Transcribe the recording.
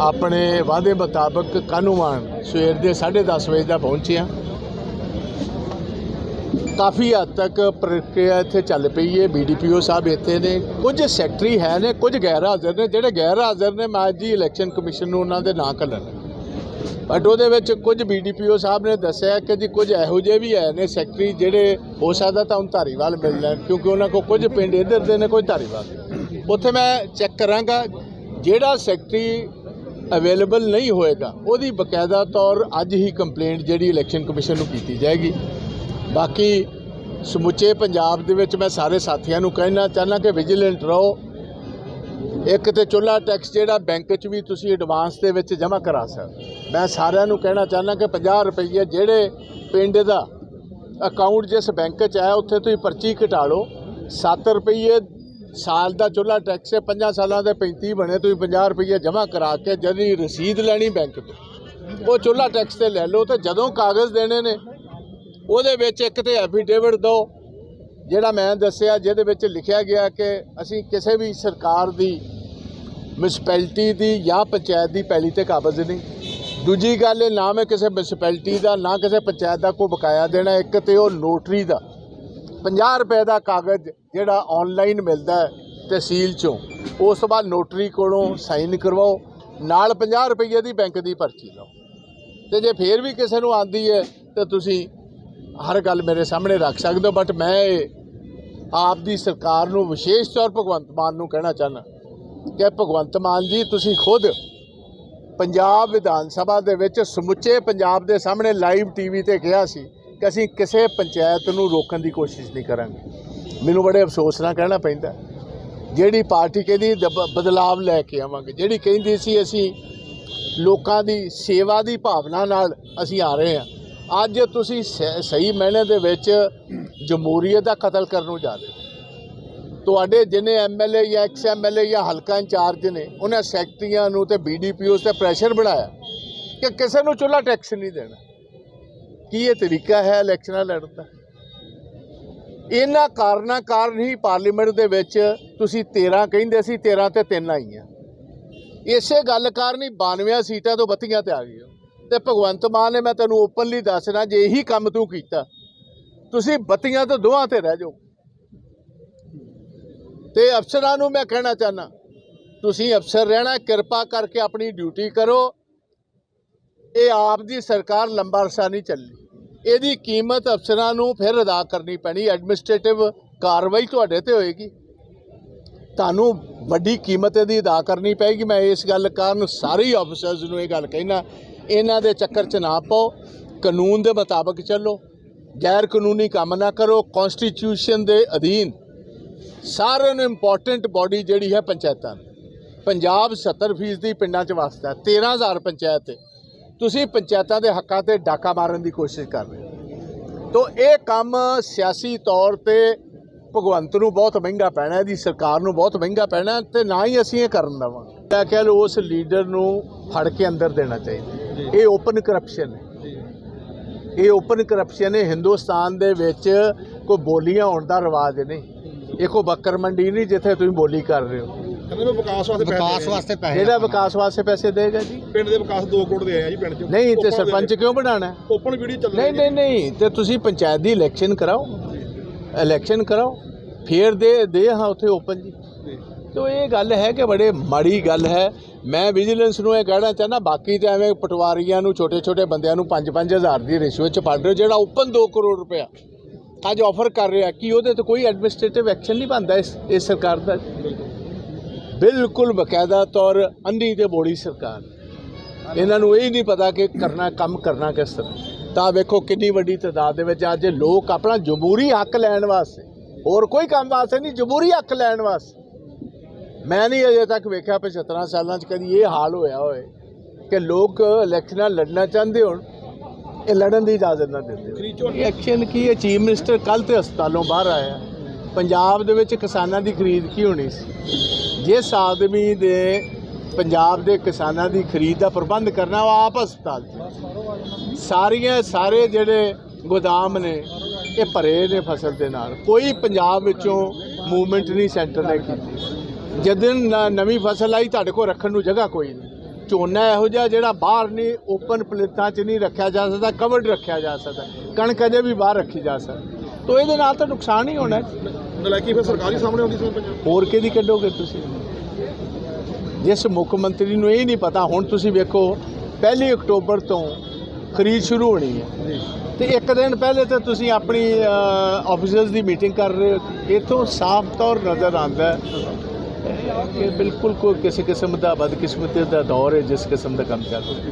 ਆਪਣੇ ਵਾਅਦੇ ਮੁਤਾਬਕ ਕਾਨੂੰਵਾਨ ਸਵੇਰ ਦੇ 10:30 ਵਜੇ ਦਾ ਪਹੁੰਚਿਆ ਕਾਫੀ ਹੱਦ ਤੱਕ ਪ੍ਰਕਿਰਿਆ ਇੱਥੇ ਚੱਲ ਪਈ ਹੈ। ਬੀਡੀਪੀਓ ਸਾਹਿਬ ਇੱਥੇ ਨੇ, ਕੁਝ ਸੈਕਟਰੀ ਹੈ ਨੇ, ਕੁਝ ਗੈਰ ਹਾਜ਼ਰ ਨੇ, ਜਿਹੜੇ ਗੈਰ ਹਾਜ਼ਰ ਨੇ, ਮੈਂ ਜੀ ਇਲੈਕਸ਼ਨ ਕਮਿਸ਼ਨ ਨੂੰ ਉਹਨਾਂ ਦੇ ਨਾਂ ਕੱਲਣ ਬਟ ਉਹਦੇ ਵਿੱਚ ਕੁਝ ਬੀਡੀਪੀਓ ਸਾਹਿਬ ਨੇ ਦੱਸਿਆ ਕਿ ਜੀ ਕੁਝ ਇਹੋ ਜਿਹੇ ਵੀ ਹੈ ਨੇ ਸੈਕਟਰੀ ਜਿਹੜੇ ਹੋ ਸਕਦਾ ਤਾਂ ਹੁਣ ਧਾਰੀਵਾਲ ਮਿਲ ਜਾਣ ਕਿਉਂਕਿ ਉਹਨਾਂ ਕੋਲ ਕੁਝ ਪਿੰਡ ਇੱਧਰ ਦੇ ਨੇ ਕੁਝ ਧਾਰੀਵਾਲ ਉੱਥੇ ਮੈਂ ਚੈੱਕ ਕਰਾਂਗਾ ਜਿਹੜਾ ਸੈਕਟਰੀ ਅਵੇਲੇਬਲ ਨਹੀਂ ਹੋਏਗਾ, ਉਹਦੀ ਬਕਾਇਦਾ ਤੌਰ ਅੱਜ ਹੀ ਕੰਪਲੇਂਟ ਜਿਹੜੀ ਇਲੈਕਸ਼ਨ ਕਮਿਸ਼ਨ ਨੂੰ ਕੀਤੀ ਜਾਏਗੀ। ਬਾਕੀ ਸਮੁੱਚੇ ਪੰਜਾਬ ਦੇ ਵਿੱਚ ਮੈਂ ਸਾਰੇ ਸਾਥੀਆਂ ਨੂੰ ਕਹਿਣਾ ਚਾਹੁੰਦਾ ਕਿ ਵਿਜੀਲੈਂਟ ਰਹੋ। ਇੱਕ ਤੇ ਚੁੱਲਾ ਟੈਕਸ ਜਿਹੜਾ ਬੈਂਕ 'ਚ ਵੀ ਤੁਸੀਂ ਐਡਵਾਂਸ ਦੇ ਵਿੱਚ ਜਮ੍ਹਾਂ ਕਰਾ ਸਕਦੇ ਮੈਂ ਸਾਰਿਆਂ ਨੂੰ ਕਹਿਣਾ ਚਾਹੁੰਦਾ ਕਿ 50 ਰੁਪਏ ਜਿਹੜੇ ਪਿੰਡ ਦਾ ਅਕਾਊਂਟ ਜਿਸ ਬੈਂਕ 'ਚ ਹੈ, ਉੱਥੇ ਤੁਸੀਂ ਪਰਚੀ ਘਟਾ ਲਓ। 7 ਰੁਪਏ ਸਾਲ ਦਾ ਚੁੱਲ੍ਹਾ ਟੈਕਸ ਹੈ 5 ਸਾਲਾਂ ਦੇ 35 ਬਣੇ, ਤੁਸੀਂ 50 ਰੁਪਏ ਜਮ੍ਹਾਂ ਕਰਾ ਕੇ ਜਿਹੜੀ ਰਸੀਦ ਲੈਣੀ ਬੈਂਕ ਤੋਂ। ਉਹ ਚੁੱਲ੍ਹਾ ਟੈਕਸ ਤੇ ਲੈ ਲਓ ਤੇ ਜਦੋਂ ਕਾਗਜ਼ ਦੇਣੇ ਨੇ, ਉਹਦੇ ਵਿੱਚ ਇੱਕ ਤੇ ਐਫੀਡੇਵਿਟ ਦਿਓ ਜਿਹੜਾ ਮੈਂ ਦੱਸਿਆ, ਜਿਹਦੇ ਵਿੱਚ ਲਿਖਿਆ ਗਿਆ ਕਿ ਅਸੀਂ ਕਿਸੇ ਵੀ ਸਰਕਾਰ ਦੀ ਮਿਊਨਿਸਪੈਲਿਟੀ ਦੀ ਜਾਂ ਪੰਚਾਇਤ ਦੀ ਪੈਲੀ ਤੇ ਕਾਬਜ਼ ਨਹੀਂ। ਦੂਜੀ ਗੱਲ ਇਹ ਨਾ ਮੈਂ ਕਿਸੇ ਮਿਊਨਿਸਪੈਲਿਟੀ ਦਾ, ਨਾ ਕਿਸੇ ਪੰਚਾਇਤ ਦਾ ਕੋਈ ਬਕਾਇਆ ਦੇਣਾ, ਇੱਕ ਤੇ ਉਹ ਨੋਟਰੀ ਦਾ। 50 ਰੁਪਏ ਦਾ ਕਾਗਜ਼ ਜਿਹੜਾ ਆਨਲਾਈਨ ਮਿਲਦਾ ਤਹਿਸੀਲ ਚੋਂ, ਉਸ ਤੋਂ ਬਾਅਦ ਨੋਟਰੀ ਕੋਲੋਂ ਸਾਈਨ ਕਰਵਾਓ, ਨਾਲ 50 ਰੁਪਏ ਦੀ ਬੈਂਕ ਦੀ ਪਰਚੀ ਲਓ। ਤੇ ਜੇ ਫੇਰ ਵੀ ਕਿਸੇ ਨੂੰ ਆਂਦੀ ਹੈ, ਤੇ ਤੁਸੀਂ ਹਰ ਗੱਲ ਮੇਰੇ ਸਾਹਮਣੇ ਰੱਖ ਸਕਦੇ ਹੋ ਬਟ ਮੈਂ ਆਪ ਦੀ ਸਰਕਾਰ ਨੂੰ ਵਿਸ਼ੇਸ਼ ਤੌਰ ਭਗਵੰਤ ਮਾਨ ਨੂੰ ਕਹਿਣਾ ਚਾਹੁੰਦਾ ਕਿ ਭਗਵੰਤ ਮਾਨ ਜੀ, ਤੁਸੀਂ ਖੁਦ ਪੰਜਾਬ ਵਿਧਾਨ ਸਭਾ ਦੇ ਵਿੱਚ ਸਮੁੱਚੇ ਪੰਜਾਬ ਦੇ ਸਾਹਮਣੇ ਲਾਈਵ ਟੀਵੀ ਤੇ ਕਿਹਾ ਸੀ ਕਿ ਅਸੀਂ ਕਿਸੇ ਪੰਚਾਇਤ ਨੂੰ ਰੋਕਣ ਦੀ ਕੋਸ਼ਿਸ਼ ਨਹੀਂ ਕਰਾਂਗੇ। ਮੈਨੂੰ ਬੜੇ ਅਫਸੋਸ ਨਾਲ ਕਹਿਣਾ ਪੈਂਦਾ ਜਿਹੜੀ ਪਾਰਟੀ ਕਹਿੰਦੀ ਦਬ- ਬਦਲਾਵ ਲੈ ਕੇ ਆਵਾਂਗੇ, ਜਿਹੜੀ ਕਹਿੰਦੀ ਸੀ ਅਸੀਂ ਲੋਕਾਂ ਦੀ ਸੇਵਾ ਦੀ ਭਾਵਨਾ ਨਾਲ ਅਸੀਂ ਆ ਰਹੇ ਹਾਂ, ਅੱਜ ਤੁਸੀਂ ਸ- ਸਹੀ ਮਾਇਨੇ ਦੇ ਵਿੱਚ ਜਮਹੂਰੀਅਤ ਦਾ ਕਤਲ ਕਰਨ ਨੂੰ ਜਾ ਰਹੇ ਹੋ। ਤੁਹਾਡੇ ਜਿਨੇ ਐਮਐਲਏ ਜਾਂ ਐਕਸ ਐਮਐਲਏ ਜਾਂ ਹਲਕਾ ਇੰਚਾਰਜ ਨੇ, ਉਹਨਾਂ ਸੈਕਟਰੀਆਂ ਨੂੰ ਤੇ ਬੀਡੀਪੀਓਸ ਤੇ ਪ੍ਰੈਸ਼ਰ ਬਣਾਇਆ ਕਿ ਕਿਸੇ ਨੂੰ ਚੁੱਲਾ ਟੈਕਸ ਨਹੀਂ ਦੇਣਾ। ਕੀ ਇਹ ਤਰੀਕਾ ਹੈ ਇਲੈਕਸ਼ਨਾਂ ਲੜਨ ਦਾ? ਇਹਨਾਂ ਕਾਰਨਾਂ ਕਾਰਨ ਹੀ ਪਾਰਲੀਮੈਂਟ ਦੇ ਵਿੱਚ ਤੁਸੀਂ 13 ਕਹਿੰਦੇ ਸੀ 13 ਤੇ 3 ਆਈਆਂ। ਇਸੇ ਗੱਲ ਕਾਰਨ ਹੀ 92 ਸੀਟਾਂ ਤੋਂ ਬੱਤੀਆਂ ਤੇ ਆ ਗਈਆਂ ਤੇ ਭਗਵੰਤ ਮਾਨ ਨੇ ਮੈਂ ਤੈਨੂੰ ਓਪਨਲੀ ਦੱਸਣਾ, ਜੇ ਇਹੀ ਕੰਮ ਤੂੰ ਕੀਤਾ, ਤੁਸੀਂ ਬੱਤੀਆਂ ਤੋਂ ਦੋਹਾਂ ਤੇ ਰਹਿ ਜਾਓ। ਤੇ ਅਫਸਰਾਂ ਨੂੰ ਮੈਂ ਕਹਿਣਾ ਚਾਹਨਾ ਤੁਸੀਂ ਅਫਸਰ ਰਹਿਣਾ, ਕਿਰਪਾ ਕਰਕੇ ਆਪਣੀ ਡਿਊਟੀ ਕਰੋ ਇਹ ਆਪ ਦੀ ਸਰਕਾਰ ਲੰਬਾ ਅਰਸਾ ਨਹੀਂ ਚੱਲੀ। ਇਹਦੀ ਕੀਮਤ ਅਫਸਰਾਂ ਨੂੰ ਫਿਰ ਅਦਾ ਕਰਨੀ ਪੈਣੀ ਐਡਮਿਨਿਸਟ੍ਰੇਟਿਵ ਕਾਰਵਾਈ ਤੁਹਾਡੇ ਤੇ ਹੋਏਗੀ। ਤੁਹਾਨੂੰ ਵੱਡੀ ਕੀਮਤ ਇਹਦੀ ਅਦਾ ਕਰਨੀ ਪਏਗੀ। ਮੈਂ ਇਸ ਗੱਲ ਕਾਰਨ ਸਾਰੇ ਆਫੀਸਰਸ ਨੂੰ ਇਹ ਗੱਲ ਕਹਿਣਾ ਇਹਨਾਂ ਦੇ ਚੱਕਰ 'ਚ ਨਾ ਪਾਓ। ਕਾਨੂੰਨ ਦੇ ਮੁਤਾਬਕ ਚੱਲੋ। ਗੈਰ ਕਾਨੂੰਨੀ ਕੰਮ ਨਾ ਕਰੋ। ਕਨਸਟੀਟਿਊਸ਼ਨ ਦੇ ਅਧੀਨ ਸਾਰਿਆਂ ਨੂੰ ਇੰਪੋਰਟੈਂਟ ਬਾਡੀ ਜਿਹੜੀ ਹੈ ਪੰਚਾਇਤਾਂ ਪੰਜਾਬ 70% ਪਿੰਡਾਂ 'ਚ ਵਸਦਾ ਹੈ। 13000 ਪੰਚਾਇਤ ਹੈ। ਤੁਸੀਂ ਪੰਚਾਇਤਾਂ ਦੇ ਹੱਕਾਂ ਤੇ ਡਾਕਾ ਮਾਰਨ ਦੀ ਕੋਸ਼ਿਸ਼ ਕਰ ਰਹੇ ਹੋ। ਤੋ ਇਹ ਕੰਮ ਸਿਆਸੀ ਤੌਰ ਤੇ ਭਗਵੰਤ ਨੂੰ ਬਹੁਤ ਮਹਿੰਗਾ ਪੈਣਾ ਇਹਦੀ ਸਰਕਾਰ ਨੂੰ ਬਹੁਤ ਮਹਿੰਗਾ ਪੈਣਾ ਤੇ ਨਾ ਹੀ ਅਸੀਂ ਇਹ ਕਰਨ ਦੇਵਾਂਗੇ। ਮੈਂ ਕਹਿ ਲਓ ਉਸ ਲੀਡਰ ਨੂੰ ਫੜ ਕੇ ਅੰਦਰ ਦੇਣਾ ਚਾਹੀਦਾ। ਇਹ ਓਪਨ ਕਰਪਸ਼ਨ ਹੈ। ਇਹ ਓਪਨ ਕਰਪਸ਼ਨ ਹੈ। ਹਿੰਦੁਸਤਾਨ ਦੇ ਵਿੱਚ ਕੋਈ ਬੋਲੀਆਂ ਹੋਣ ਦਾ ਰਿਵਾਜ ਨਹੀਂ। ਇਹ ਕੋਈ ਬੱਕਰ ਮੰਡੀ ਨਹੀਂ ਜਿੱਥੇ ਤੁਸੀਂ ਬੋਲੀ ਕਰ ਰਹੇ ਹੋ। ਕਹਿੰਦੇ ਮੈਂ ਵਿਕਾਸ ਵਾਸਤੇ ਪੈਸੇ ਵਿਕਾਸ ਦੇ ਰਹੇ ਵਾਸਤੇ ਪੈਸੇ ਜਿਹੜਾ ਵਿਕਾਸ ਵਾਸਤੇ ਪੈਸੇ ਦੇਗਾ ਜੀ। ਪਿੰਡ ਦੇ ਵਿਕਾਸ 2 ਕਰੋੜ ਦੇ ਆਏ ਆ ਜੀ ਪਿੰਡ 'ਚ। ਨਹੀਂ ਤੇ ਸਰਪੰਚ ਕਿਉਂ ਬਣਾਣਾ ਓਪਨ ਵੀਡੀਓ ਚੱਲ ਨਹੀਂ ਨਹੀਂ ਨਹੀਂ ਤੇ ਤੁਸੀਂ ਪੰਚਾਇਤ ਦੀ ਇਲੈਕਸ਼ਨ ਕਰਾਓ। ਇਲੈਕਸ਼ਨ ਕਰਾਓ। ਫੇਰ ਦੇ ਦੇ ਹਾਂ ਉੱਥੇ ਓਪਨ ਜੀ। ਤੋ ਇਹ ਗੱਲ ਹੈ ਕਿ ਬੜੇ ਮਾੜੀ ਗੱਲ ਹੈ। ਮੈਂ ਵਿਜੀਲੈਂਸ ਨੂੰ ਇਹ ਕਹਿਣਾ ਚਾਹੁੰਦਾ ਬਾਕੀ ਤੇ ਐਵੇਂ ਪਟਵਾਰੀਆਂ ਨੂੰ ਛੋਟੇ ਛੋਟੇ ਬੰਦਿਆਂ ਨੂੰ 5-5000 ਦੀ ਰਿਸ਼ਵਤ ਚ ਫੜ ਰਹੇ ਹੋ, ਜਿਹੜਾ ਓਪਨ 2 ਕਰੋੜ ਰੁਪਇਆ ਅੱਜ ਆਫਰ ਕਰ ਰਿਹਾ ਕਿ ਉਹਦੇ ਤੇ ਕੋਈ ਐਡਮਿਨਿਸਟ੍ਰੇਟਿਵ ਐਕਸ਼ਨ ਨਹੀਂ ਬਣਦਾ ਇਸ ਇਸ ਸਰਕਾਰ ਦਾ? ਬਿਲਕੁਲ ਬਕਾਇਦਾ ਤੌਰ ਅੰਨੀ ਤੇ ਬੋੜੀ ਸਰਕਾਰ। ਇਹਨਾਂ ਨੂੰ ਇਹ ਹੀ ਨਹੀਂ ਪਤਾ ਕਿ ਕਰਨਾ ਕੰਮ ਕਰਨਾ ਕਿਸ ਤਰ੍ਹਾਂ। ਤਾਂ ਵੇਖੋ ਕਿੰਨੀ ਵੱਡੀ ਤਾਦਾਦ ਦੇ ਵਿੱਚ ਅੱਜ ਲੋਕ ਆਪਣਾ ਜਮਹੂਰੀ ਹੱਕ ਲੈਣ ਵਾਸਤੇ ਹੋਰ ਕੋਈ ਕੰਮ ਵਾਸਤੇ ਨਹੀਂ ਜਮਹੂਰੀ ਹੱਕ ਲੈਣ ਵਾਸਤੇ। ਮੈਂ ਨਹੀਂ ਅਜੇ ਤੱਕ ਵੇਖਿਆ 75 ਸਾਲਾਂ 'ਚ ਕਦੀ ਇਹ ਹਾਲ ਹੋਇਆ ਹੋਏ ਕਿ ਲੋਕ ਇਲੈਕਸ਼ਨਾਂ ਲੜਨਾ ਚਾਹੁੰਦੇ ਹੋਣ ਇਹ ਲੜਨ ਦੀ ਇਜਾਜ਼ਤ ਨਾ ਦਿੰਦੇ ਐਕਸ਼ਨ ਕੀ ਹੈ? ਚੀਫ ਮਿਨਿਸਟਰ ਕੱਲ ਤੇ ਹਸਪਤਾਲੋਂ ਬਾਹਰ ਆਇਆ। ਪੰਜਾਬ ਦੇ ਵਿੱਚ ਕਿਸਾਨਾਂ ਦੀ ਖਰੀਦ ਕੀ ਹੋਣੀ ਸੀ? ਜਿਸ ਆਦਮੀ ਦੇ ਪੰਜਾਬ ਦੇ ਕਿਸਾਨਾਂ ਦੀ ਖਰੀਦ ਦਾ ਪ੍ਰਬੰਧ ਕਰਨਾ ਉਹ ਆਪ ਹਸਪਤਾਲ 'ਚ ਸਾਰੀਆਂ ਸਾਰੇ ਜਿਹੜੇ ਗੋਦਾਮ ਨੇ, ਇਹ ਭਰੇ ਨੇ ਫਸਲ ਦੇ ਨਾਲ। ਕੋਈ ਪੰਜਾਬ ਵਿੱਚੋਂ ਮੂਵਮੈਂਟ ਨਹੀਂ ਸੈਂਟਰ ਨੇ ਕੀਤੀ। ਜਦੋਂ ਨਵੀਂ ਫਸਲ ਆਈ, ਤੁਹਾਡੇ ਕੋਲ ਰੱਖਣ ਨੂੰ ਜਗ੍ਹਾ ਕੋਈ ਨਹੀਂ। ਝੋਨਾ ਇਹੋ ਜਿਹਾ ਜਿਹੜਾ ਬਾਹਰ ਨਹੀਂ ਓਪਨ ਪਲੇਟਾਂ 'ਚ ਨਹੀਂ ਰੱਖਿਆ ਜਾ ਸਕਦਾ ਕਵਰਡ ਰੱਖਿਆ ਜਾ ਸਕਦਾ। ਕਣਕ ਅਜੇ ਵੀ ਬਾਹਰ ਰੱਖੀ ਜਾ ਸਕਦੀ। ਤੋ ਇਹਦੇ ਨਾਲ ਤਾਂ ਨੁਕਸਾਨ ਹੀ ਹੋਣਾ ਹੈ। ਨਲਾਇਕੀ ਫਿਰ ਸਰਕਾਰੀ ਸਾਹਮਣੇ ਆਉਂਦੀ ਸੀ ਪੰਜਾਬ। ਹੋਰ ਕਿਹਦੀ ਕੱਢੋਗੇ ਤੁਸੀਂ? ਜਿਸ ਮੁੱਖ ਮੰਤਰੀ ਨੂੰ ਇਹ ਨਹੀਂ ਪਤਾ ਹੁਣ ਤੁਸੀਂ ਵੇਖੋ ਪਹਿਲੀ ਅਕਤੂਬਰ ਤੋਂ ਖਰੀਦ ਸ਼ੁਰੂ ਹੋਣੀ ਹੈ। ਤੇ ਇੱਕ ਦਿਨ ਪਹਿਲੇ ਤਾਂ ਤੁਸੀਂ ਆਪਣੀ ਆਫੀਸਰਸ ਦੀ ਮੀਟਿੰਗ ਕਰ ਰਹੇ ਹੋ। ਇਥੋਂ ਸਾਫ਼ ਤੌਰ ਨਜ਼ਰ ਆਉਂਦਾ ਹੈ ਕਿ ਬਿਲਕੁਲ ਕੋਈ ਕਿਸੇ ਕਿਸਮ ਦਾ ਬਦਕਿਸਮਤੀ ਦਾ ਦੌਰ ਹੈ ਜਿਸ ਕਿਸਮ ਦਾ ਕੰਮ ਚੱਲ ਰਿਹਾ।